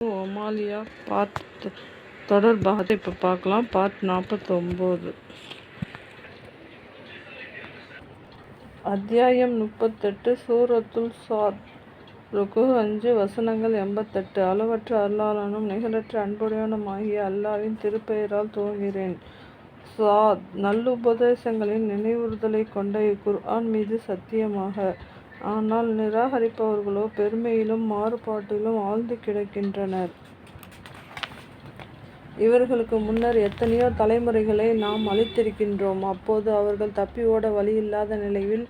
ஒமாலியா part தொடர்பாக இப்போ பார்க்கலாம் பார்ட் நாற்பத்தொம்போது அத்தியாயம் முப்பத்தெட்டு சூரத்துல் சாத் ருக்கு அஞ்சு வசனங்கள் எண்பத்தெட்டு. அளவற்ற அருளாளனும் நிகழற்ற அன்புடையவனுமாகிய அல்லாவின் திருப்பெயரால் துவங்குகிறேன். சாத் நல்லுபதேசங்களின் நினைவுறுதலை கொண்ட இக்குர்ஆன் மீது சத்தியமாக ஆனால் நிராகரிப்பவர்களோ பெருமையிலும் மாறுபாட்டிலும் ஆழ்ந்து கிடக்கின்றனர். இவர்களுக்கு முன்னர் எத்தனையோ தலைமுறைகளை நாம் அளித்திருக்கின்றோம் அப்போது அவர்கள் தப்பி ஓட வழியில்லாத நிலையில்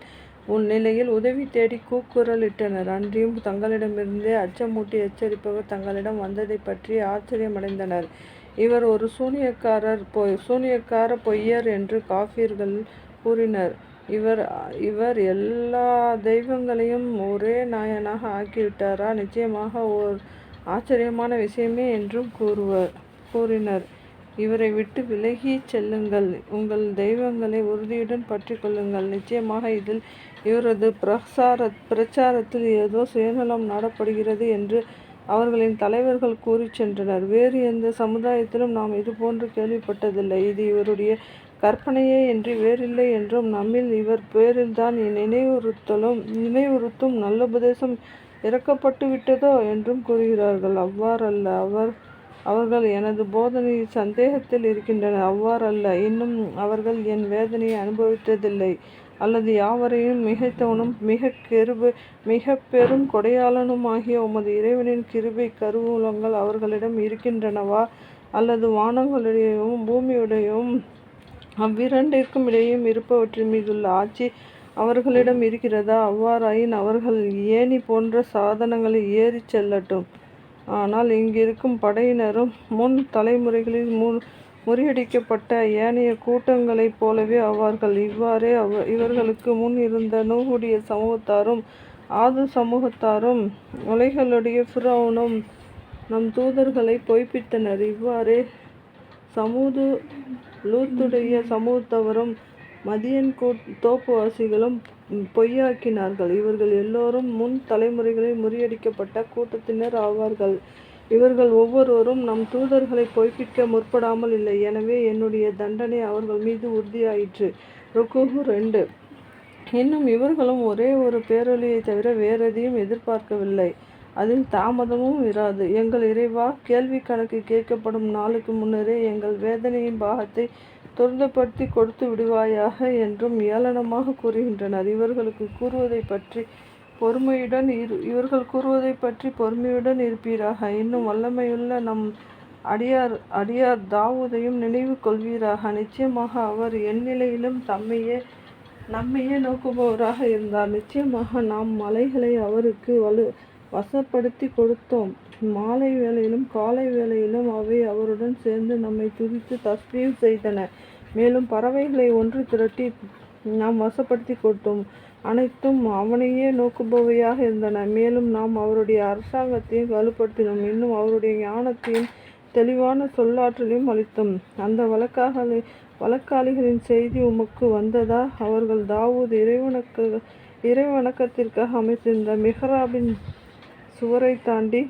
உன் நிலையில் உதவி தேடி கூக்குரலிட்டனர் அன்றியும் தங்களிடமிருந்தே அச்சமூட்டி எச்சரிப்பவர் தங்களிடம் வந்ததை பற்றி ஆச்சரியமடைந்தனர். இவர் ஒரு சூனியக்காரர் பொய் சூனியக்கார பொய்யர் என்று காஃபியர்கள் கூறினர். இவர் இவர் எல்லா தெய்வங்களையும் ஒரே நாயனாக ஆக்கிவிட்டாரா? நிச்சயமாக ஓர் ஆச்சரியமான விஷயமே என்றும் கூறுவர் கூறினர். இவரை விட்டு விலகிச் செல்லுங்கள். உங்கள் தெய்வங்களை உறுதியுடன் பற்றி கொள்ளுங்கள். நிச்சயமாக இதில் இவரது பிரசார பிரச்சாரத்தில் ஏதோ சுயநலம் நாடப்படுகிறது என்று அவர்களின் தலைவர்கள் கூறிச் சென்றனர். வேறு எந்த சமுதாயத்திலும் நாம் இதுபோன்று கேள்விப்பட்டதில்லை. இது இவருடைய கற்பனையே என்று வேறில்லை என்றும் நம்மில் இவர் பேரில்தான் நினைவுறுத்தலும் நினைவுறுத்தும் நல்லுபதேசம் இறக்கப்பட்டு விட்டதோ என்றும் கூறுகிறார்கள். அவ்வாறல்ல அவர் அவர்கள் எனது போதனை சந்தேகத்தில் இருக்கின்றனர். அவ்வாறல்ல இன்னும் அவர்கள் என் வேதனையை அனுபவித்ததில்லை. அல்லது யாவரையும் மிகைத்தவனும் மிக கெருபு மிக பெரும் கொடையாளனுமாகிய உமது இறைவனின் கிருபை கருவூலங்கள் அவர்களிடம் இருக்கின்றனவா? அல்லது வானங்களுடையவும் பூமியுடையவும் அவ்விரண்டிற்கும் இடையும் இருப்பவற்றின் மீதுள்ள ஆட்சி அவர்களிடம் இருக்கிறதா? அவ்வாறாயின் அவர்கள் ஏணி போன்ற சாதனங்களை ஏறிச் செல்லட்டும். ஆனால் இங்கிருக்கும் படையினரும் முன் தலைமுறைகளில் மு முறியடிக்கப்பட்ட ஏனைய கூட்டங்களைப் போலவே அவர்கள் இவ்வாறே அவ இவர்களுக்கு முன் இருந்த நூகுடைய சமூகத்தாரும் ஆது சமூகத்தாரும் உலைகளுடைய ஃபிரௌனும் நம் தூதர்களை பொய்ப்பித்தனர். இவ்வாறே சமூது லூத்துடைய சமூகத்தவரும் மதியன் தோப்புவாசிகளும் பொய்யாக்கினார்கள். இவர்கள் எல்லோரும் முன் தலைமுறைகளில் முறியடிக்கப்பட்ட கூட்டத்தினர் ஆவார்கள். இவர்கள் ஒவ்வொருவரும் நம் தூதர்களை பொய்ப்பிக்க முற்படாமல் இல்லை. எனவே என்னுடைய தண்டனை அவர்கள் மீது உறுதியாயிற்று. ருக்குஹு ரெண்டு. இன்னும் இவர்களும் ஒரே ஒரு பேரொழியை தவிர வேறெதையும் எதிர்பார்க்கவில்லை. அதில் தாமதமும் இராது. எங்கள் இறைவா கேள்வி கணக்கு கேட்கப்படும் நாளுக்கு முன்னரே எங்கள் வேதனையின் பாகத்தை துரிதப்படுத்தி கொடுத்து விடுவாயாக என்றும் ஏளனமாக கூறுகின்றனர். இவர்களுக்கு கூறுவதை பற்றி பொறுமையுடன் இரு இவர்கள் கூறுவதை பற்றி பொறுமையுடன் இருப்பீராக. இன்னும் வல்லமையுள்ள நம் அடியார் அடியார் தாவூதையும் நினைவு கொள்வீராக. நிச்சயமாக அவர் எந்நிலையிலும் தம்மையே நம்மையே நோக்குபவராக இருந்தார். நிச்சயமாக நாம் மலைகளை அவருக்கு வலு வசப்படுத்தி கொடுத்தோம். மாலை வேளையிலும் காலை வேளையிலும் அவை அவருடன் சேர்ந்து நம்மை துதித்து தஸ்பீவ் செய்தன. மேலும் பறவைகளை ஒன்று திரட்டி நாம் வசப்படுத்தி கொடுத்தோம். அனைத்தும் அவனையே நோக்குபவையாக இருந்தன. மேலும் நாம் அவருடைய அரசாங்கத்தையும் வலுப்படுத்தினோம். இன்னும் அவருடைய ஞானத்தையும் தெளிவான சொல்லாற்றலையும் அளித்தோம். அந்த வழக்காக வழக்காளிகளின் செய்தி உமக்கு வந்ததா? அவர்கள் தாவூத் இறைவணக்க இறைவணக்கத்திற்காக அமைத்திருந்த மெஹராபின் சுவரை தாண்டி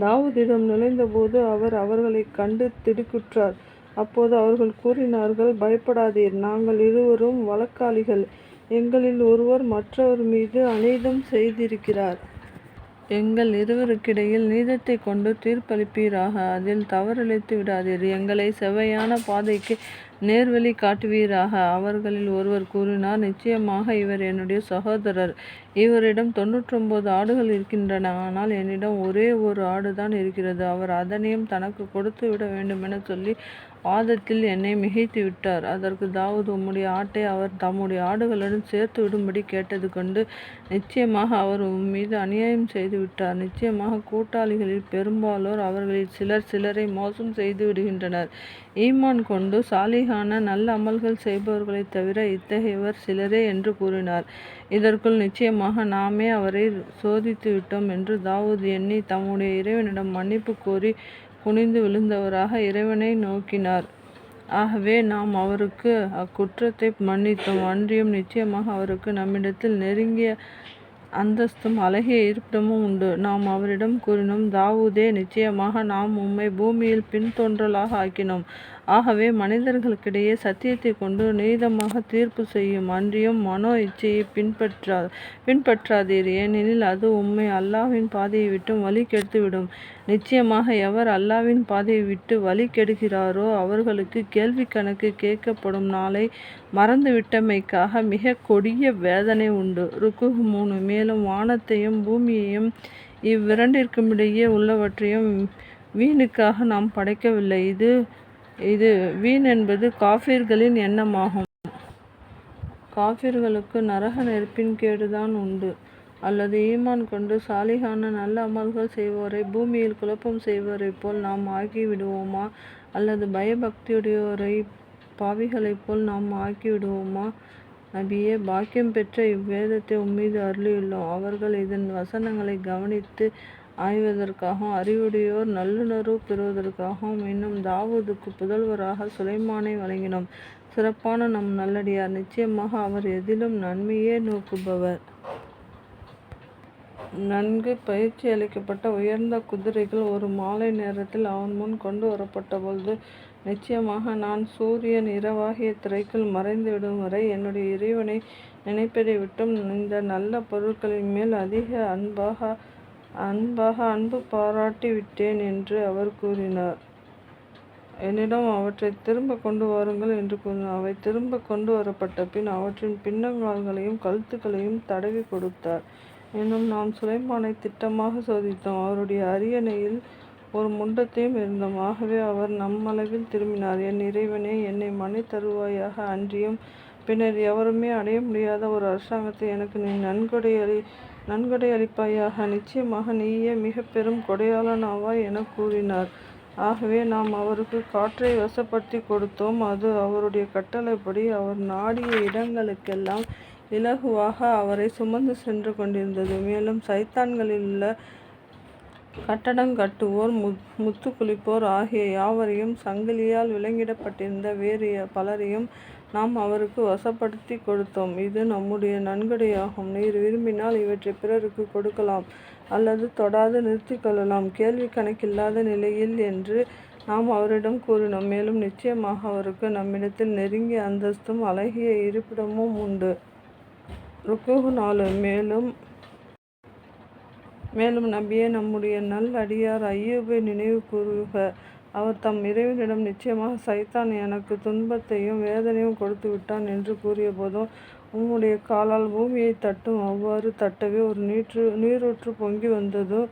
தாவூதிடம் நுழைந்தபோது அவர் அவர்களை கண்டு திடுக்குற்றார். அப்போது அவர்கள் கூறினார்கள் பயப்படாதீர் நாங்கள் இருவரும் வழக்காளிகள். எங்களில் ஒருவர் மற்றவர் மீது அநீதம் செய்திருக்கிறார். எங்கள் இருவருக்கிடையில் நீதத்தை கொண்டு தீர்ப்பளிப்பீராக. அதில் தவறிழைத்து விடாதீர். எங்களை செவையான பாதைக்கு நேர்வழி காட்டுவீராக. அவர்களில் ஒருவர் கூறினார் நிச்சயமாக இவர் என்னுடைய சகோதரர். இவரிடம் தொன்னூற்றொம்பது ஆடுகள் இருக்கின்றன. ஆனால் என்னிடம் ஒரே ஒரு ஆடுதான் இருக்கிறது. அவர் அதனையும் தனக்கு கொடுத்து விட வேண்டுமென சொல்லி வாதத்தில் என்னை மிகைத்து விட்டார். அதற்கு தாவூத் உம்முடைய ஆட்டை அவர் தம்முடைய ஆடுகளுடன் சேர்த்து விடும்படி கேட்டது கொண்டு நிச்சயமாக அவர் உம் மீது அநியாயம் செய்து விட்டார். நிச்சயமாக கூட்டாளிகளில் பெரும்பாலோர் அவர்களில் சிலர் சிலரை மோசம் செய்து விடுகின்றனர். ஈமான் கொண்டு சாலிகான நல்ல அமல்கள் செய்பவர்களைத் தவிர இத்தகையவர் சிலரே என்று கூறினார். இதற்குள் நிச்சயமாக நாமே அவரை சோதித்து விட்டோம் என்று தாவூது எண்ணி தம்முடைய இறைவனிடம் மன்னிப்பு கோரி குனிந்து விழுந்தவராக இறைவனை நோக்கினார் ஆகவே நாம் அவருக்கு அக்குற்றத்தை மன்னித்தோம் அன்றியும் நிச்சயமாக அவருக்கு நம்மிடத்தில் நெருங்கிய அந்தஸ்தும் அழகிய இருப்பிடமும் உண்டு. நாம் அவரிடம் கூறினோம் தாவூதே நிச்சயமாக நாம் உம்மை பூமியில் பின்தோன்றலாக ஆக்கினோம். ஆகவே மனிதர்களுக்கிடையே சத்தியத்தை கொண்டு நீதமாக தீர்ப்பு செய்யும். அன்றியும் மனோ இச்சையை பின்பற்றா பின்பற்றாதீர் ஏனெனில் அது உண்மை அல்லாவின் பாதையை விட்டும் வழி கெடுத்துவிடும். நிச்சயமாக எவர் அல்லாவின் பாதையை விட்டு வழி கெடுகிறாரோ அவர்களுக்கு கேள்வி கணக்கு கேட்கப்படும் நாளை மறந்துவிட்டமைக்காக மிக கொடிய வேதனை உண்டு. ருக்கு மூணு மேலும் வானத்தையும் பூமியையும் இவ்விரண்டிற்கும் இடையே உள்ளவற்றையும் வீணுக்காக நாம் படைக்கவில்லை. இது இது வீண் என்பது காபிர்களின் எண்ணமாகும். காஃபிர்களுக்கு நரக நெருப்பின் கேடுதான் உண்டு. அல்லது ஈமான் கொண்டு சாலிகான நல்ல அமல்கள் செய்வோரை பூமியில் குழப்பம் செய்வோரைப்போல் நாம் ஆக்கிவிடுவோமா? அல்லது பயபக்தியுடையோரை பாவிகளைப் போல் நாம் ஆக்கிவிடுவோமா? நபியே பாக்கியம் பெற்ற இவ்வேதத்தை உம்மீது அருளியுள்ளோம். அவர்கள் இதன் வசனங்களை கவனித்து ஆய்வதற்காகவும் அறிவுடையோர் நல்லுணர்வு பெறுவதற்காகவும் இன்னும் தாவூதுக்கு புதல்வராக சுலைமானை வழங்கினோம். சிறப்பான நம் நல்லடியார். நிச்சயமாக அவர் எதிலும் நன்மையே நோக்குபவர். நன்கு பயிற்சி அளிக்கப்பட்ட உயர்ந்த குதிரைகள் ஒரு மாலை நேரத்தில் அவன் முன் கொண்டு வரப்பட்ட பொழுது நிச்சயமாக நான் சூரியன் இரவாகிய திரைக்குள் மறைந்துவிடும் வரை என்னுடைய இறைவனை நினைப்பதை விட்டும் இந்த நல்ல பொருட்களின் மேல் அதிக அன்பாக அன்பாக அன்பு பாராட்டி விட்டேன் என்று அவர் கூறினார். என்னிடம் அவற்றை திரும்ப கொண்டு வாருங்கள் என்று கூறினார். அவை திரும்ப கொண்டு வரப்பட்ட பின் அவற்றின் பின்னங்கால்களையும் கழுத்துக்களையும் தடவிக் கொடுத்தார். இன்னும் நாம் சுலைமானை திட்டமாக சோதித்தோம். அவருடைய அரியணையில் ஒரு முண்டத்தையும் இருந்தோம். ஆகவே அவர் நம்மளவில் திரும்பினார். என் இறைவனே என்னை மன்னித்தருள்வாயாக. அன்றியும் பின்னர் எவருமே அடைய முடியாத ஒரு அரசாங்கத்தை எனக்கு நீ நன்கொடை அளிப்பாயாக நிச்சயமாக நீயே மிக பெரும் கொடையாளனாவாய் என கூறினார். ஆகவே நாம் அவருக்கு காற்றை வசப்படுத்தி கொடுத்தோம். அது அவருடைய கட்டளைப்படி அவர் நாடிய இடங்களுக்கெல்லாம் இலகுவாக அவரை சுமந்து சென்று கொண்டிருந்தது. மேலும் சைத்தான்களில் உள்ள கட்டடம் கட்டுவோர் முத்து குளிப்போர் ஆகிய யாவரையும் சங்கிலியால் விலங்கிடப்பட்டிருந்த வேறு பலரையும் நாம் அவருக்கு வசப்படுத்தி கொடுத்தோம். இது நம்முடைய நன்கொடையாகும். நீர் விரும்பினால் இவற்றை பிறருக்கு கொடுக்கலாம் அல்லது தொடாது நிறுத்தி கொள்ளலாம் கேள்வி கணக்கில்லாத நிலையில் என்று நாம் அவரிடம் கூறினோம். மேலும் நிச்சயமாக அவருக்கு நம்மிடத்தில் நெருங்கிய அந்தஸ்தும் அழகிய இருப்பிடமும் உண்டு. ருக்குகு நாலு மேலும் மேலும் நபியே நம்முடைய நல் அடியார் அய்யூபை நினைவு கூறுக அவர் தம் இறைவனிடம் நிச்சயமாக சைத்தான் எனக்கு துன்பத்தையும் வேதனையும் கொடுத்து விட்டான் என்று கூறியபோதும் உம்முடைய காலால் பூமியைத் தட்டும். அவ்வாறு தட்டவே ஒரு நீற்று நீரூற்று பொங்கி வந்ததோ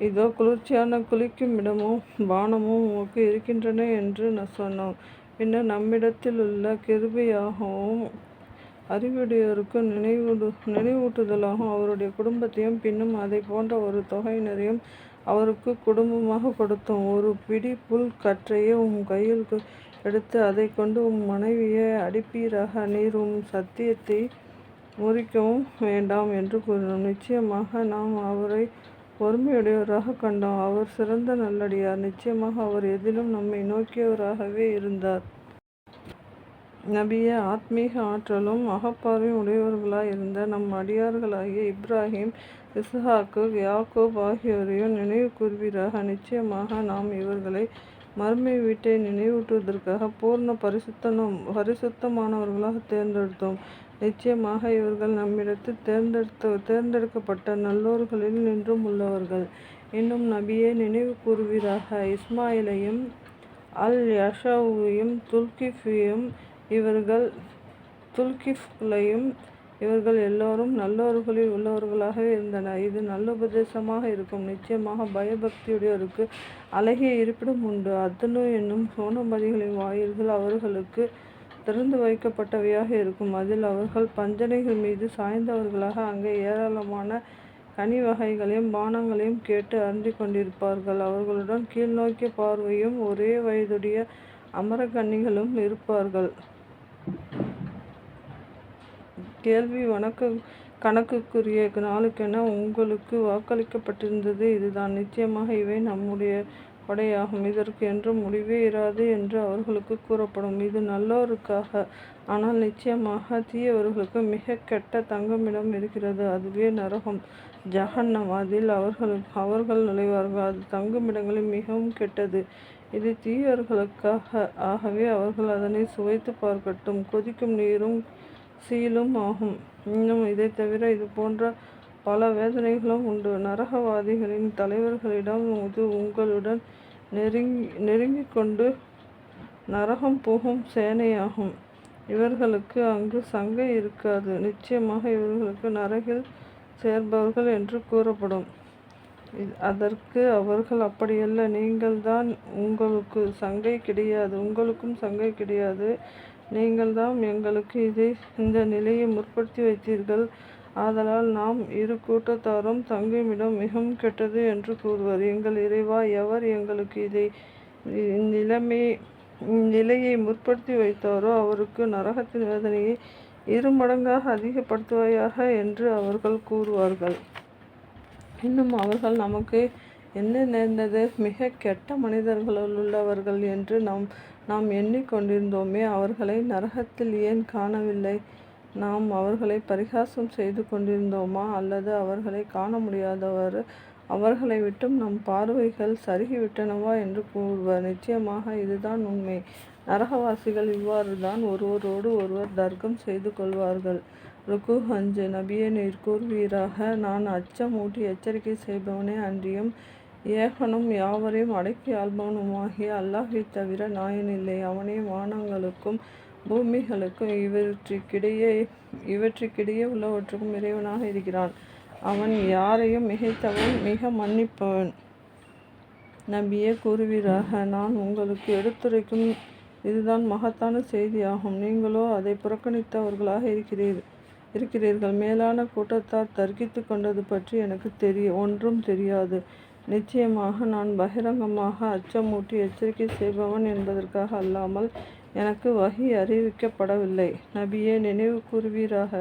இதோ குளிர்ச்சியான குளிக்கும் இடமும் பானமும் உமக்கு இருக்கின்றன என்று சொன்னோம். பின்னர் நம்மிடத்தில் உள்ள கிருபியாகவும் அறிவுடையோருக்கு நினைவூட்டுதலாகவும் அவருடைய குடும்பத்தையும் பின்னும் அதைப் போன்ற ஒரு தொகையினரையும் அவருக்கு குடும்பமாக கொடுத்தோம். ஒரு பிடி புல் கற்றையை உம் கையில் எடுத்து அதை கொண்டு உம் மனைவியை அடிப்பீராக. நீர் உம் சத்தியத்தை முறிக்கவும் வேண்டாம் என்று கூறினோம். நிச்சயமாக நாம் அவரை பொறுமையுடையவராக கண்டோம். அவர் சிறந்த நல்லடியார். நிச்சயமாக அவர் எதிலும் நம்மை நோக்கியவராகவே இருந்தார். நபிய ஆத்மீக ஆற்றலும் அகப்பார்வையும் உடையவர்களாய் இருந்த நம் அடியார்களாகிய இப்ராஹிம் இஸ்ஹாக்கு யாக்கோப் ஆகியோரையும் நினைவு கூறுவீராக நிச்சயமாக நாம் இவர்களை மறுமை வீட்டை நினைவூட்டுவதற்காக பூர்ண பரிசுத்தமானவர்களாகத் தேர்ந்தெடுத்தோம். நிச்சயமாக இவர்கள் நம்மிடத்தில் தேர்ந்தெடுக்கப்பட்ட நல்லோர்களில் நின்றும் உள்ளவர்கள். இன்னும் நபியே நினைவு கூறுவீராக இஸ்மாயிலையும் அல் யஷாவையும் துல்கிஃபையும் இவர்கள் இவர்கள் எல்லோரும் நல்லோர்களில் உள்ளவர்களாகவே இருந்தனர். இது நல்ல உபதேசமாக இருக்கும். நிச்சயமாக பயபக்தியுடையோருக்கு அழகிய இருப்பிடம் உண்டு. அத்தனு என்னும் சோனபதிகளின் வாயில்கள் அவர்களுக்கு திறந்து வைக்கப்பட்டவையாக இருக்கும். அதில் அவர்கள் பஞ்சனைகள் மீது சாய்ந்தவர்களாக அங்கே ஏராளமான கனி வகைகளையும் பானங்களையும் கேட்டு அருந்தி கொண்டிருப்பார்கள். அவர்களுடன் கீழ்நோக்கிய பார்வையும் ஒரே வயதுடைய அமரக்கன்னிகளும் இருப்பார்கள். கேள்வி கணக்குக்குரிய நாளுக்கென உங்களுக்கு வாக்களிக்கப்பட்டிருந்தது. இதுதான். நிச்சயமாக இவை நம்முடைய கொடையாகும். இதற்கு என்றும் முடிவே இராது என்று அவர்களுக்கு கூறப்படும். இது நல்லோருக்காக ஆனால் நிச்சயமாக தீயவர்களுக்கு மிக கெட்ட தங்குமிடம் இருக்கிறது. அதுவே நரகம். ஜஹன்னம். அதில் அவர்கள் அவர்கள் நுழைவார்கள். அது தங்குமிடங்களில் மிகவும் கெட்டது. இது தீயவர்களுக்காக. ஆகவே அவர்கள் அதனை சுவைத்து பார்க்கட்டும். கொதிக்கும் நீரும் சீலும் ஆகும். இன்னும் இதை தவிர இது போன்ற பல வேதனைகளும் உண்டு. நரகவாதிகளின் தலைவர்களிடம் இது உங்களுடன் நெருங்கி நெருங்கிக் கொண்டு நரகம் போகும் சேனையாகும். இவர்களுக்கு அங்கு சங்கை இருக்காது. நிச்சயமாக இவர்களுக்கு நரகில் சேர்பவர்கள் என்று கூறப்படும். அதற்கு அவர்கள் அப்படியல்ல. நீங்கள்தான் உங்களுக்கு சங்கை கிடையாது. உங்களுக்கும் சங்கை கிடையாது. நீங்கள்தான் எங்களுக்கு இதை இந்த நிலையை முற்படுத்தி வைத்தீர்கள். ஆதலால் நாம் இரு கூட்டத்தாரும் தங்குமிடம் மிகவும் கெட்டது என்று கூறுவர். எங்கள் இறைவா எவர் எங்களுக்கு இதை இந்நிலைமை இந்நிலையை முற்படுத்தி வைத்தாரோ அவருக்கு நரகத்தின் வேதனையை இரு மடங்காக அதிகப்படுத்துவாயாக என்று அவர்கள் கூறுவார்கள். இன்னும் அவர்கள் நமக்கு என்ன நேர்ந்தது? மிக கெட்ட மனிதர்களுள் உள்ளவர்கள் என்று நம் நாம் எண்ணிக்கொண்டிருந்தோமே அவர்களை நரகத்தில் ஏன் காணவில்லை? நாம் அவர்களை பரிகாசம் செய்து கொண்டிருந்தோமா? அல்லது அவர்களை காண முடியாதவர் அவர்களை விட்டும் நம் பார்வைகள் சருகிவிட்டனவா என்று கூறுவர். நிச்சயமாக இதுதான் உண்மை. நரகவாசிகள் இவ்வாறு தான் ஒருவரோடு ஒருவர் தர்க்கம் செய்து கொள்வார்கள். ருக்கு அஞ்சு நபியே நீர் கூறுவீராக நான் அச்சம் ஊட்டி எச்சரிக்கை செய்பவனே அன்றியும் ஏகனும் யாவரையும் அடக்கி ஆள்பவனுமாகிய அல்லாஹை தவிர நாயனில்லை. அவனே வானங்களுக்கும் பூமிகளுக்கும் இவற்றுக்கிடையே இவற்றுக்கிடையே உள்ளவற்றுக்கும் இறைவனாக இருக்கிறான். அவன் யாரையும் மிகைத்தவன் மிக மன்னிப்பவன். நம்பியே கூறுவீராக நான் உங்களுக்கு எடுத்துரைக்கும் இதுதான் மகத்தான செய்தியாகும். நீங்களோ அதை புறக்கணித்தவர்களாக இருக்கிறீர்கள் இருக்கிறீர்கள். மேலான கூட்டத்தார் தர்க்கித்து கொண்டது பற்றி எனக்கு தெரிய ஒன்றும் தெரியாது. நிச்சயமாக நான் பகிரங்கமாக அச்சமூட்டி எச்சரிக்கை செய்பவன் என்பதற்காக அல்லாமல் எனக்கு வகி அறிவிக்கப்படவில்லை. நபியே நினைவு கூறுவீராக.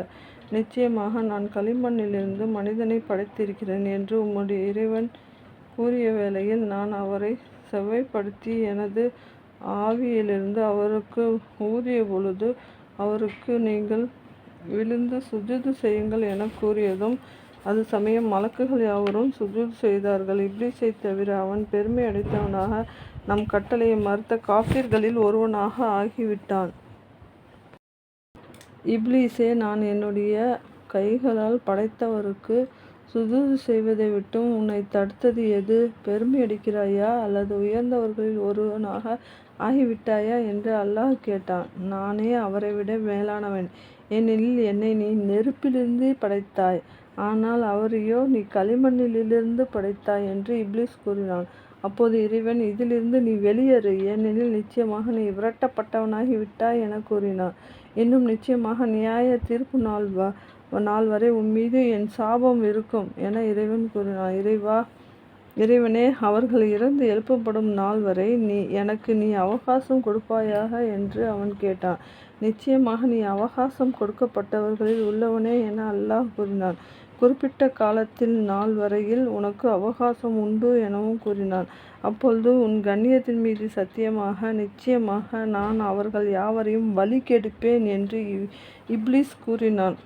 நிச்சயமாக நான் களிமண்ணிலிருந்து மனிதனை படைத்திருக்கிறேன் என்று உம்முடைய இறைவன் கூறிய வேளையில் நான் அவரை செவ்வைப்படுத்தி எனது ஆவியிலிருந்து அவருக்கு ஊதிய பொழுது அவருக்கு நீங்கள் விழுந்து சுஜிது செய்யுங்கள் என கூறியதும் அது சமயம் மலக்குகள் யாவரும் சுஜூது செய்தார்கள். இப்ளீஸை தவிர அவன் பெருமை அடைத்தவனாக நம் கட்டளையை மறுத்த காஃபிர்களில் ஒருவனாக ஆகிவிட்டான். இப்ளீஸே நான் என்னுடைய கைகளால் படைத்தவருக்கு சுஜூது செய்வதை விட்டும் உன்னை தடுத்தது எது? பெருமை அடிக்கிறாயா? அல்லது உயர்ந்தவர்களில் ஒருவனாக ஆகிவிட்டாயா? என்று அல்லாஹ் கேட்டான். நானே அவரை விட மேலானவன். ஏனெனில் என்னை நீ நெருப்பிலிருந்து படைத்தாய். ஆனால் அவரையோ நீ களிமண்ணிலிருந்து படைத்தாய் என்று இப்லிஸ் கூறினான் அப்போது இறைவன் இதிலிருந்து நீ வெளியேறு ஏனெனில் நிச்சயமாக நீ விரட்டப்பட்டவனாகி விட்டாய் என கூறினான் இன்னும் நிச்சயமாக நியாய தீர்ப்பு நாள் வா நாள் வரை உன் மீது என் சாபம் இருக்கும் என இறைவன் கூறினான் இறைவா இறைவனே அவர்கள் இறந்து எழுப்பப்படும் நாள் வரை நீ எனக்கு நீ அவகாசம் கொடுப்பாயாக என்று அவன் கேட்டான். நிச்சயமாக நீ அவகாசம் கொடுக்கப்பட்டவர்களில் உள்ளவனே என அல்லாஹ் கூறினான். குறிப்பிட்ட காலத்தில் நாள் வரையில் உனக்கு அவகாசம் உண்டு எனவும் கூறினான் அப்பொழுது உன் கண்ணியத்தின் மீது சத்தியமாக நிச்சயமாக நான் அவர்கள் யாவரையும் வழி கெடுப்பேன் என்று இப்லிஸ் கூறினான்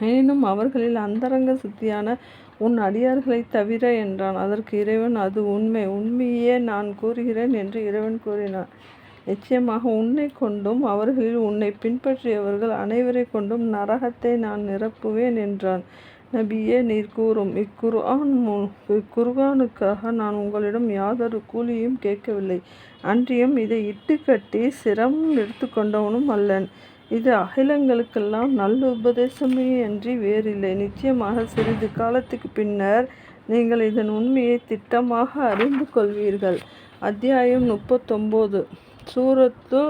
எனினும் அவர்களில் அந்தரங்க சுத்தியான உன் அடியார்களை தவிர என்றான். அதற்கு இறைவன் அது உண்மை. உண்மையே நான் கூறுகிறேன் என்று இறைவன் கூறினான். நிச்சயமாக உன்னை கொண்டும் அவர்களில் உன்னை பின்பற்றியவர்கள் அனைவரை கொண்டும் நரகத்தை நான் நிரப்புவேன் என்றான். நபியே நீர் கூறும் இக்குர்ஆன் இக்குர்ஆனுக்காக நான் உங்களிடம் யாதொரு கூலியும் கேட்கவில்லை. அன்றியும் இதை இட்டுக்கட்டி சிரமம் எடுத்துக்கொண்டவனும் அல்லன். இது அகிலங்களுக்கெல்லாம் நல்ல உபதேசமே அன்றி வேறில்லை. நிச்சயமாக சிறிது காலத்துக்கு பின்னர் நீங்கள் இதன் உண்மையை திட்டமாக அறிந்து கொள்வீர்கள். அத்தியாயம் முப்பத்தொம்போது. சூரத்து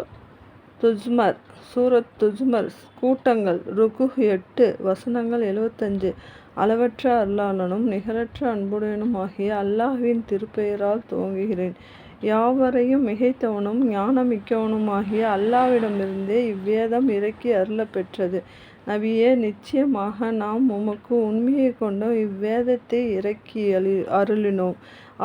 துஜ்மர் சூரத் துஜ்மர் கூட்டங்கள் ருகு எட்டு வசனங்கள் எழுவத்தஞ்சு. அளவற்ற அல்லாளனும் நிகரற்ற அன்புடையனும் ஆகிய அல்லாஹ்வின் திருப்பெயரால் துவங்குகிறேன். யாவரையும் மிகைத்தவனும் ஞானமிக்கவனுமாகிய அல்லாவிடமிருந்தே இவ்வேதம் இறக்கி அருள பெற்றது. நபியே நிச்சயமாக நாம் உமக்கு உண்மையை கொண்டும் இவ்வேதத்தை இறக்கி அழி அருளினோம்.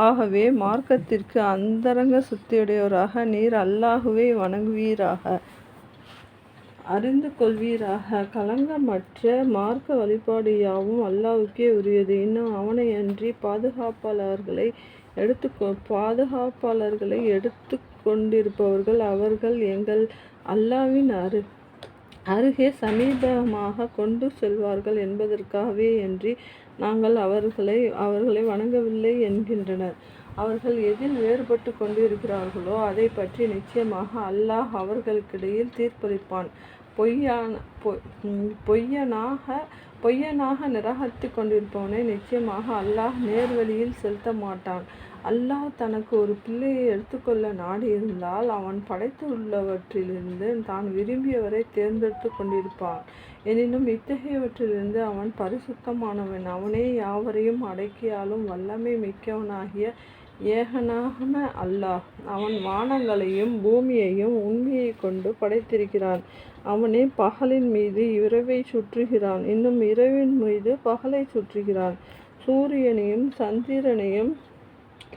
ஆகவே மார்க்கத்திற்கு அந்தரங்க சுத்தியுடையோராக நீர் அல்லாஹுவை வணங்குவீராக. அறிந்து கொள்வீராக. கலங்கமற்ற மார்க்க வழிபாடு யாவும் அல்லாவுக்கே உரியது. இன்னும் அவனை அன்றி பாதுகாப்பாளர்களை எடுத்து பாதுகாப்பாளர்களை எடுத்து கொண்டிருப்பவர்கள் அவர்கள் எங்கள் அல்லாவின் அரு அருகே சமீபமாக கொண்டு செல்வார்கள் என்பதற்காகவே அன்றி நாங்கள் அவர்களை அவர்களை வணங்கவில்லை என்கின்றனர். அவர்கள் எதில் வேறுபட்டு கொண்டிருக்கிறார்களோ அதை பற்றி நிச்சயமாக அல்லாஹ் அவர்களுக்கிடையில் தீர்ப்பளிப்பான். பொய்யான பொய்யனாக பொய்யனாக நிராகரித்து கொண்டிருப்பவனை நிச்சயமாக அல்லாஹ் நேர்வழியில் செலுத்த மாட்டான். அல்லாஹ் தனக்கு ஒரு பிள்ளையை எடுத்துக்கொள்ள நாடியிருந்தால் அவன் படைத்துள்ளவற்றிலிருந்து தான் விரும்பியவரை தேர்ந்தெடுத்து கொண்டிருப்பான். எனினும் இத்தகையவற்றிலிருந்து அவன் பரிசுத்தமானவன். அவனே யாவரையும் அடக்கியாலும் வல்லமை மிக்கவனாகிய ஏகனாகன அல்லாஹ். அவன் வானங்களையும் பூமியையும் உண்மையை கொண்டு படைத்திருக்கிறான். அவனே பகலின் மீது இரவை சுற்றுகிறான். இன்னும் இரவின் மீது பகலை சுற்றுகிறான். சூரியனையும் சந்திரனையும்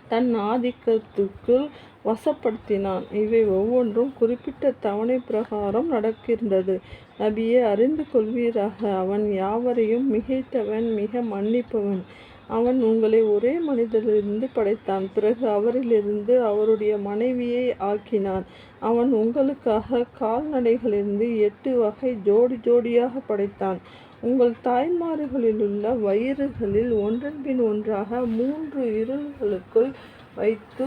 தன் ஆதிக்கத்துக்குள் வசப்படுத்தினான். இவை ஒவ்வொன்றும் குறிப்பிட்ட தவணை பிரகாரம் நடக்கின்றது. நபியை அறிந்து கொள்வீராக. அவன் யாவரையும் மிகைத்தவன் மிக மன்னிப்பவன். அவன் உங்களை ஒரே மனிதரிலிருந்து படைத்தான். பிறகு அவரிலிருந்து அவருடைய மனைவியை ஆக்கினான். அவன் உங்களுக்காக கால்நடைகளிலிருந்து எட்டு வகை ஜோடி ஜோடியாக படைத்தான். உங்கள் தாய்மார்களிலுள்ள வயிறுகளில் ஒன்றன் பின் ஒன்றாக மூன்று இருள்களுக்குள் வைத்து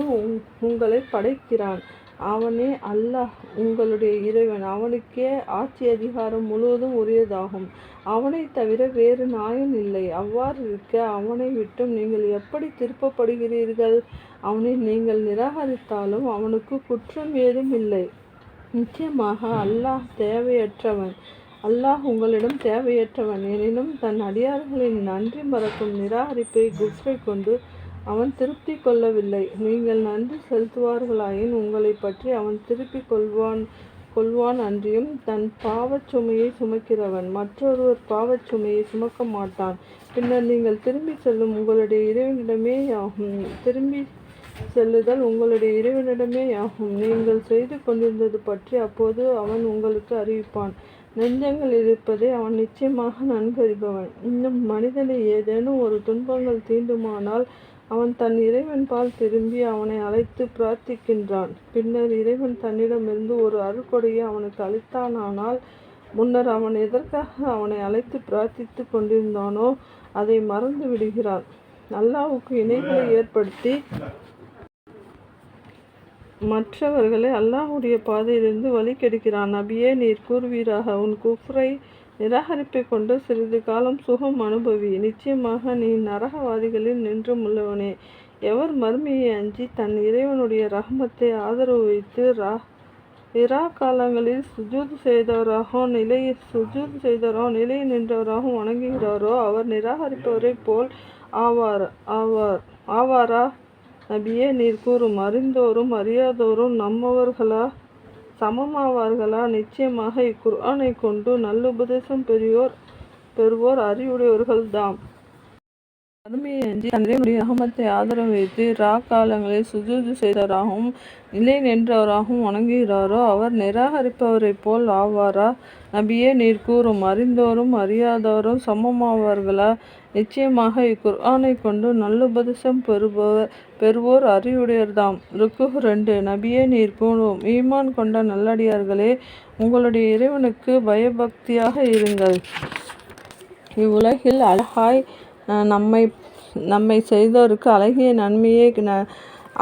உங்களை படைக்கிறான். அவனே அல்லாஹ் உங்களுடைய இறைவன். அவனுக்கே ஆட்சி அதிகாரம் முழுவதும் உரியதாகும். அவனை தவிர வேறு நாயன் இல்லை. அவ்வாறு இருக்க அவனை விட்டும் நீங்கள் எப்படி திருப்பப்படுகிறீர்கள்? அவனை நீங்கள் நிராகரித்தாலும் அவனுக்கு குற்றம் ஏதும் இல்லை. நிச்சயமாக அல்லாஹ் தேவையற்றவன். அல்லாஹ் உங்களிடம் தேவையற்றவன். எனினும் தன் அடியார்களின் நன்றி மறக்கும் நிராகரிப்பை குஃப்ரை கொண்டு அவன் திருப்தி கொள்ளவில்லை. நீங்கள் நன்றி செலுத்துவார்களாயின் உங்களை பற்றி அவன் திருப்பி கொள்வான் கொள்வான் அன்றியும் தன் பாவச் சுமையை சுமக்கிறவன். மற்றொருவர் பாவச் சுமையை சுமக்க மாட்டான். பின்னர் நீங்கள் திரும்பி செல்லும் உங்களுடைய இறைவனிடமே ஆகும் திரும்பி செல்லுதல் உங்களுடைய இறைவனிடமே ஆகும் நீங்கள் செய்து கொண்டிருந்தது பற்றி அப்போது அவன் உங்களுக்கு அறிவிப்பான். நெஞ்சங்கள் இருப்பதை அவன் நிச்சயமாக நன்கறிபவன். இன்னும் மனிதனை ஏதேனும் ஒரு துன்பங்கள் தீண்டுமானால் அவன் தன் இறைவன் பால் திரும்பி அவனை அழைத்து பிரார்த்திக்கின்றான். பின்னர் இறைவன் தன்னிடமிருந்து ஒரு அருக்கொடையை அவனுக்கு அளித்தானானால் முன்னர் அவன் எதற்காக அவனை அழைத்து பிரார்த்தித்து கொண்டிருந்தானோ அதை மறந்து விடுகிறான் அல்லாவுக்கு இணைகளை ஏற்படுத்தி மற்றவர்களை அல்லாஹுடைய பாதையிலிருந்து வழி கெடுக்கிறான். நபியே நீர் கூறுவீராக. உன் குஃப்ரை நிராகரிப்பை கொண்டு சிறிது காலம் சுகம் அனுபவி. நிச்சயமாக நீ நரகவாதிகளில் நின்று உள்ளவனே. எவர் மறுமையை அஞ்சி தன் இறைவனுடைய ரஹமத்தை ஆதரவு வைத்து ரா இரா காலங்களில் சுஜூத் செய்தவராகவும் நிலையை சுஜூத் செய்தவராகவும் நிலையை நின்றவராகவும் வணங்குகிறாரோ அவர் நிராகரிப்பவரை போல் ஆவார் ஆவார் ஆவாரா? நபியே நீர் கூறும் அறிந்தோரும் அறியாதோரும் நம்மவர்களா? சமமாவார்களா? நிச்சயமாக இக்குர்ஆனை கொண்டு நல்லுபதேசம் பெரியோர் பெறுவோர் அறிவுடையவர்கள்தாம் வறுமையை அஞ்சி தந்தையுடைய அகமத்தை ஆதரவு வைத்து ரா காலங்களில் சுஜூது செய்தவராகவும் நிலை நின்றவராகவும் வணங்குகிறாரோ அவர் நிராகரிப்பவரைப் போல் ஆவாரா? நபியே நீர் கூறும் அறிந்தோரும் அறியாதவரும் சமமாவார்களா? நிச்சயமாக இக்குர்ஆனை கொண்டு நல்லுபதேசம் பெறுபவர் பெறுவோர் அறிவுடையர்தாம். ருக்கு ரெண்டு நபியே நீர் போனோம் ஈமான் கொண்ட நல்லடியார்களே உங்களுடைய இறைவனுக்கு பயபக்தியாக இருங்கள். இவ்வுலகில் அழகாய் நம்மை நம்மை செய்தோருக்கு அழகிய நன்மையே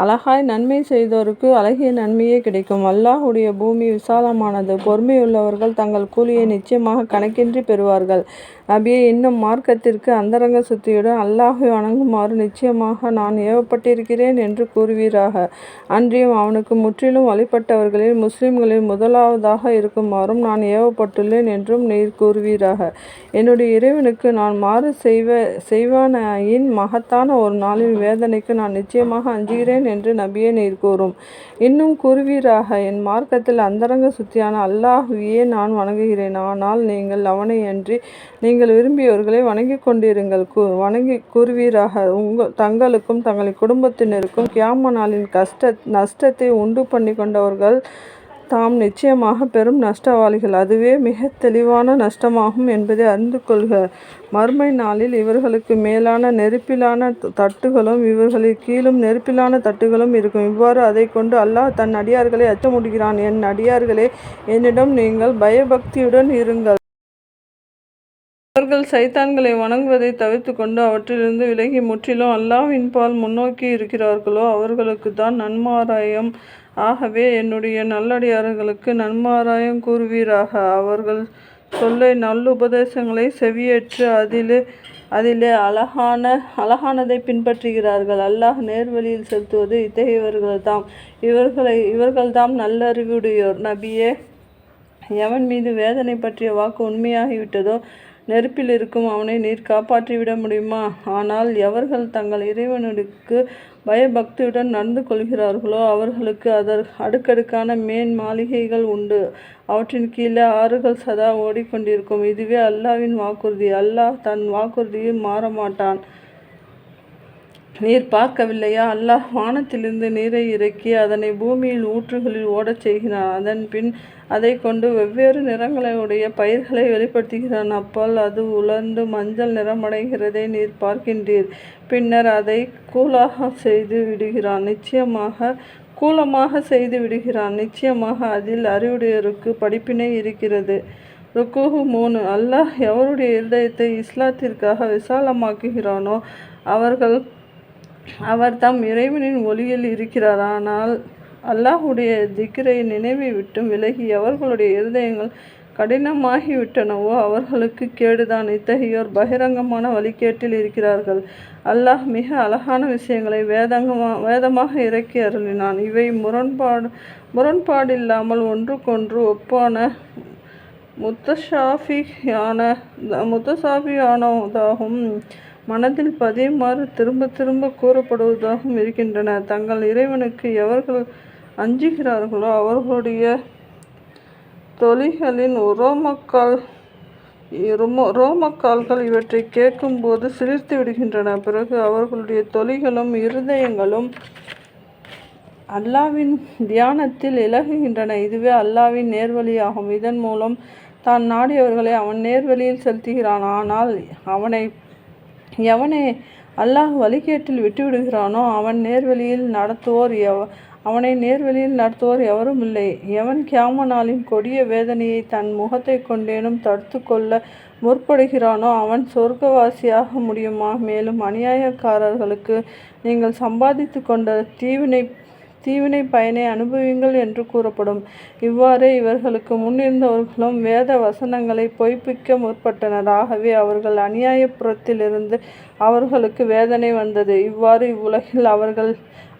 அழகாய் நன்மை செய்தோருக்கு அழகிய நன்மையே கிடைக்கும். அல்லாஹுடைய பூமி விசாலமானது. பொறுமையுள்ளவர்கள் தங்கள் கூலியை நிச்சயமாக கணக்கின்றி பெறுவார்கள். நபியே இன்னும் மார்க்கத்திற்கு அந்தரங்க சுத்தியுடன் அல்லாஹை வணங்குமாறு நிச்சயமாக நான் ஏவப்பட்டிருக்கிறேன் என்று கூறுவீராக அன்றியும் அவனுக்கு முற்றிலும் வழிபட்டவர்களில் முஸ்லிம்களில் முதலாவதாக இருக்குமாறும் நான் ஏவப்பட்டுள்ளேன் என்றும் நீர் கூறுவீராக என்னுடைய இறைவனுக்கு நான் மாறு செய்வ செய்வானாயின் மகத்தான ஒரு நாளின் வேதனைக்கு நான் நிச்சயமாக அஞ்சுகிறேன் என்று நபியே நீர் கூறும். இன்னும் கூறுவீராக என் மார்க்கத்தில் அந்தரங்க சுத்தியான அல்லாஹுவியே நான் வணங்குகிறேன். ஆனால் நீங்கள் அவனை அன்றி நீங்கள் நீங்கள் விரும்பியவர்களை வணங்கிக் கொண்டிருங்கள். வணங்கிக் கூறுவீராக தங்களுக்கும் தங்களின் குடும்பத்தினருக்கும் கியாம நாளின் கஷ்ட நஷ்டத்தை உண்டு பண்ணி கொண்டவர்கள் தாம் நிச்சயமாகப் பெரும் நஷ்டவாளிகள். அதுவே மிக தெளிவான நஷ்டமாகும் என்பதை அறிந்து கொள்க. மறுமை நாளில் இவர்களுக்கு மேலான நெருப்பிலான தட்டுகளும் இவர்களுக்கு கீழும் நெருப்பிலான தட்டுகளும் இருக்கும். இவ்வாறு அதை கொண்டு அல்லாஹ் தன் அடியார்களை அச்சமுடுகிறான் என் அடியார்களே என்னிடம் நீங்கள் பயபக்தியுடன் இருங்கள். அவர்கள் சைத்தான்களை வணங்குவதை தவிர்த்து கொண்டு அவற்றிலிருந்து விலகி முற்றிலும் அல்லாஹ்வின்பால் முன்னோக்கி இருக்கிறார்களோ அவர்களுக்கு தான் நன்மாராயம். ஆகவே என்னுடைய நல்லடியார்களுக்கு நன்மாராயம் கூறுவீராக. அவர்கள் சொல்லை நல்லுபதேசங்களைச் செவியேற்று அதிலே அதிலே அழகான அழகானதை பின்பற்றுகிறார்கள். அல்லாஹ் நேர்வழியில் செலுத்துவது இத்தகையவர்களைத்தாம். இவர்கள்தாம் நல்லறிவுடையோர். நபியே எவன் மீது வேதனை பற்றிய வாக்கு உண்மையாகிவிட்டதோ நெருப்பில் இருக்கும் அவனை நீர் காப்பாற்றிவிட முடியுமா? ஆனால் எவர்கள் தங்கள் இறைவனுக்கு பயபக்தியுடன் நடந்து கொள்கிறார்களோ அவர்களுக்கு அடுக்கடுக்கான மேன் மாளிகைகள் உண்டு. அவற்றின் கீழே ஆறுகள் சதா ஓடிக்கொண்டிருக்கும். இதுவே அல்லாஹ்வின் வாக்குறுதி. அல்லாஹ் தன் வாக்குறுதியை மாறமாட்டான் நீர் பார்க்கவில்லையா? அல்லாஹ் வானத்திலிருந்து நீரை இறக்கி அதனை பூமியின் ஊற்றுகளில் ஓடச் செய்கிறான். அதன் பின் அதைக் கொண்டு வெவ்வேறு நிறங்களையுடைய பயிர்களை வெளிப்படுத்துகிறான். அப்பால் அது உலர்ந்து மஞ்சள் நிறமடைகிறதை நீர் பார்க்கின்றீர். பின்னர் அதை கூலாக செய்து விடுகிறான். நிச்சயமாக கூலமாக செய்து விடுகிறான் நிச்சயமாக அதில் அறிவுடையோருக்கு படிப்பினை இருக்கிறது. ருக்கூஉ மூணு அல்லாஹ் எவருடைய இருதயத்தை இஸ்லாத்திற்காக விசாலமாக்குகிறானோ அவர்கள் அவர் தம் இறைவனின் ஒளியில் இருக்கிறார். ஆனால் அல்லாஹ்வுடைய திக்ரை நினைவை விட்டும் விலகி அவர்களுடைய இருதயங்கள் கடினமாகிவிட்டனவோ அவர்களுக்கு கேடுதான். இத்தகையோர் பகிரங்கமான வழிகேட்டில் இருக்கிறார்கள். அல்லாஹ் மிக அழகான விஷயங்களை வேதமாக இறக்கி அருளினான். இவை முரண்பாடு முரண்பாடில்லாமல் ஒன்றுக்கொன்று ஒப்பான முத்தசாபிஹானதாகவும் மனதில் பதியுமாறு திரும்ப திரும்ப கூறப்படுவதாகவும் இருக்கின்றன. தங்கள் இறைவனுக்கு எவர்கள் அஞ்சுகிறார்களோ அவர்களுடைய தொலிகளின் ரோமக்கால்கள் இவற்றை கேட்கும்போது சிலிர்த்துவிடுகின்றன. பிறகு அவர்களுடைய தொழிகளும் இருதயங்களும் அல்லாஹ்வின் தியானத்தில் இலகுகின்றன இதுவே அல்லாவின் நேர்வழியாகும். இதன் மூலம் தான் நாடியவர்களை அவன் நேர்வழியில் செலுத்துகிறான். ஆனால் அவனை எவனை அல்லாஹ் வழிகேட்டில் விட்டுவிடுகிறானோ அவன் நேர்வெளியில் நடத்துவோர் எவ அவனை நேர்வழியில் நடத்துவோர் எவருமில்லை. எவன் கியாம நாளின் கொடிய வேதனையை தன் முகத்தைக் கொண்டேனும் தடுத்து கொள்ள முற்படுகிறானோ அவன் சொர்க்கவாசியாக முடியுமா? மேலும் அநியாயக்காரர்களுக்கு நீங்கள் சம்பாதித்து கொண்ட தீவினை பயனை அனுபவிங்கள் என்று கூறப்படும். இவ்வாறே இவர்களுக்கு முன்னிருந்தவர்களும் வேத வசனங்களை பொய்ப்பிக்க முற்பட்டனர். ஆகவே அவர்கள் அநியாயபுரத்திலிருந்து அவர்களுக்கு வேதனை வந்தது. இவ்வாறு இவ்வுலகில் அவர்கள்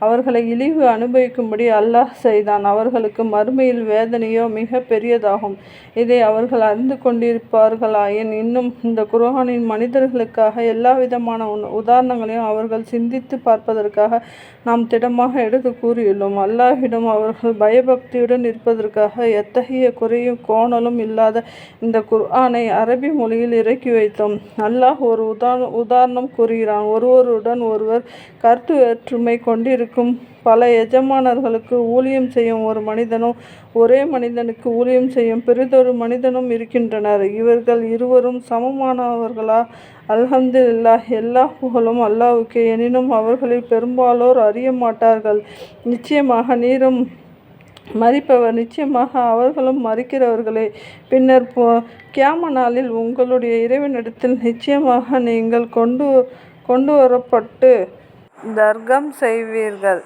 அவர்களை இழிவு அனுபவிக்கும்படி அல்லாஹ் செய்தான். அவர்களுக்கு மறுமையில் வேதனையோ மிக பெரியதாகும். இதை அவர்கள் அறிந்து கொண்டிருப்பார்களாயின் இன்னும் இந்த குர்ஆனில் மனிதர்களுக்காக எல்லாவிதமான உதாரணங்களையும் அவர்கள் சிந்தித்துப் பார்ப்பதற்காக நாம் திடமாக எடுத்து கூறியுள்ளோம். அல்லாஹிடம் அவர்கள் பயபக்தியுடன் இருப்பதற்காக எத்தகைய குறையும் கோணலும் இல்லாத இந்த குர்ஆனை அரபி மொழியில் இறக்கி வைத்தோம். அல்லாஹ் ஒரு உதாரணம் உதாரணம் கூறுகிறான். ஒருவருடன் ஒருவர் கருத்து வேற்றுமை கொண்டிருக்கும் பல எஜமானர்களுக்கு ஊழியம் செய்யும் ஒரு மனிதனும் ஒரே மனிதனுக்கு ஊழியம் செய்யும் பெரிதொரு மனிதனும் இருக்கின்றனர். இவர்கள் இருவரும் சமமானவர்களா? அல்ஹம்துலில்லாஹ். எல்லா புகழும் அல்லாவுக்கு எனினும் அவர்களில் பெரும்பாலோர் அறிய மாட்டார்கள் நிச்சயமாக நீரும் மரிப்பவர். நிச்சயமாக அவர்களும் மரிக்கிறவர்களே. பின்னர் கியாம நாளில் உங்களுடைய இறைவனிடத்தில் நிச்சயமாக நீங்கள் கொண்டு கொண்டு வரப்பட்டு தர்க்கம் செய்வீர்கள்.